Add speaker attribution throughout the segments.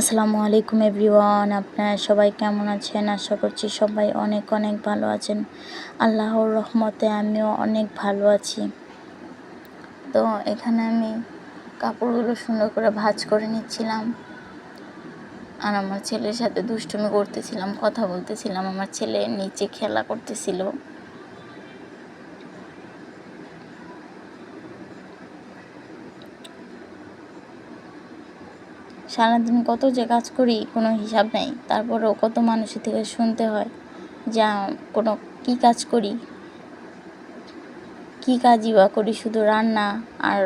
Speaker 1: আসসালামু আলাইকুম এভরিওয়ান, আপনারা সবাই কেমন আছেন? আশা করছি সবাই অনেক অনেক ভালো আছেন। আল্লাহর রহমতে আমিও অনেক ভালো আছি। তো এখানে আমি কাপড়গুলো সুন্দর করে ভাজ করে নিচ্ছিলাম। আর আমার ছেলের সাথে দুষ্টুমি করতেছিলাম, কথা বলতেছিলাম। আমার ছেলে নিচে খেলা করতেছিল। সারাদিন কত যে কাজ করি, কোনো হিসাব নেই। তারপরেও কত মানুষের থেকে শুনতে হয় যা কোনো কি কাজ করি, কি কাজই বা করি, শুধু রান্না আর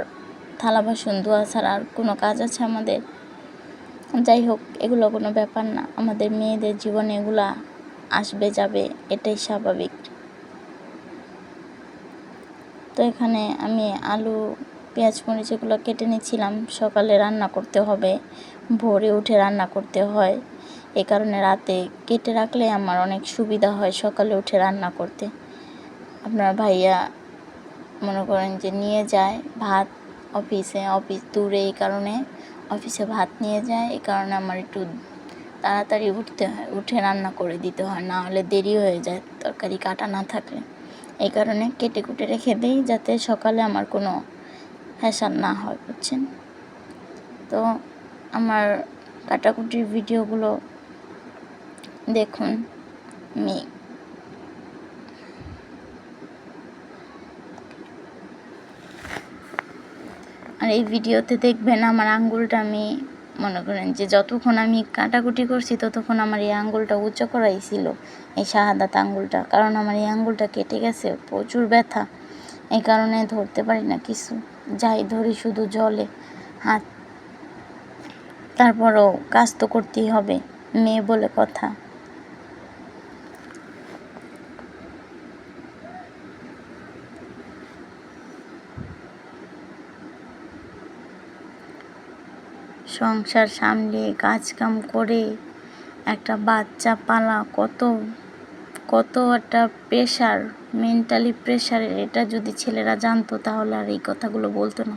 Speaker 1: থালা বাসন, ধোয়া ছাড়া আর কোনো কাজ আছে আমাদের? যাই হোক, এগুলো কোনো ব্যাপার না। আমাদের মেয়েদের জীবনে এগুলা আসবে, যাবে, এটাই স্বাভাবিক। তো এখানে আমি আলু পেঁয়াজ মরিচ এগুলো কেটে নিয়েছিলাম সকালে রান্না করতে হবে, ভোরে উঠে রান্না করতে হয়। এ কারণে রাতে কেটে রাখলে আমার অনেক সুবিধা হয় সকালে উঠে রান্না করতে। আপনার ভাইয়া মনে করেন যে নিয়ে যায় ভাত অফিসে, অফিস দূরে এই কারণে অফিসে ভাত নিয়ে যায় এই কারণে আমার একটু তাড়াতাড়ি উঠতে হয়, উঠে রান্না করে দিতে হয় না হলে দেরি হয়ে যায়, তরকারি কাটা না থাকলে। এই কারণে কেটে কুটে রেখে দিই যাতে সকালে আমার কোনো হ্যাসান না হয়, বুঝছেন? তো আমার কাটাকুটির ভিডিওগুলো দেখুন, আমি আর এই ভিডিওতে দেখবেন আমার আঙ্গুলটা আমি মনে করেন যে যতক্ষণ আমি কাটাকুটি করছি ততক্ষণ আমার এই আঙ্গুলটা উঁচু করাই ছিল, এই শাহাদাত আঙ্গুলটা। কারণ আমার এই আঙ্গুলটা কেটে গেছে, প্রচুর ব্যথা, এই কারণে ধরতে পারি না কিছু। যাই ধরি শুধু জলে হাত। তারপরও কাজ তো করতেই হবে, মেয়ে বলে কথা। সংসার সামলে কাজ কাম করে একটা বাচ্চা পালা কত কত একটা প্রেশার মেন্টালি প্রেশারের এটা যদি ছেলেরা জানতো তাহলে আর এই কথাগুলো বলতো না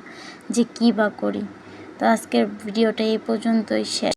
Speaker 1: যে কী বা করি। তো আজকের ভিডিওটা এই পর্যন্তই। শেষ